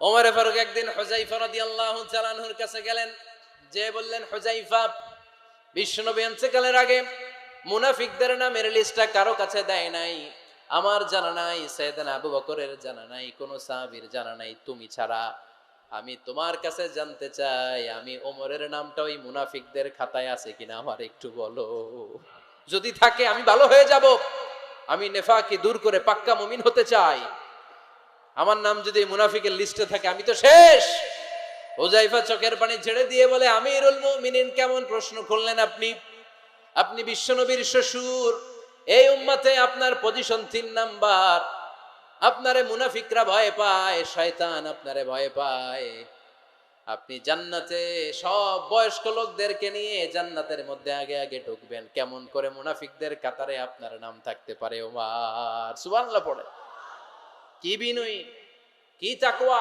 ওমরে ফারুক একদিন হোজাইফা রাদিয়াল্লাহু তাআলার কাছে গেলেন। যে বললেন হোজাইফা বিশ্বনবী ইন্তেকালের আগে মুনাফিকদের নামের লিস্টটা কারও কাছে দেয় নাই। আমার জানা নাই, সৈয়দনা আবু বকরের জানা নাই, কোন সাহাবীর জানা নাই, তুমি ছাড়া। আমি তোমার কাছে জানতে চাই, আমি ওমরের নামটা ওই মুনাফিকদের খাতায় আছে কিনা, আমার একটু বলো। যদি থাকে, আমি ভালো হয়ে যাব। আমি নেফাকে দূর করে পাক্কা মুমিন হতে চাই। আমার নাম যদি মুনাফিকের লিস্টে থাকে, আমি তো শেষ। ওজাইফা চোখের পানি ছেড়ে দিয়ে বলে, আমিরুল মুমিনিন, কেমন প্রশ্ন করলেন আপনি? আপনি বিশ্বনবীর শ্বশুর। এই উম্মাতে আপনার পজিশন তিন নাম্বার। আপনারে মুনাফিকরা ভয় পায়, শয়তান আপনারে ভয় পায়। আপনি জান্নাতে সব বয়স্ক লোকদেরকে নিয়ে জান্নাতের মধ্যে আগে আগে ঢুকবেন। কেমন করে মুনাফিকদের কাতারে আপনার নাম থাকতে পারে, ওমার? সুবহানাল্লাহ পড়ে কি বিনয়ী কি তাকওয়া?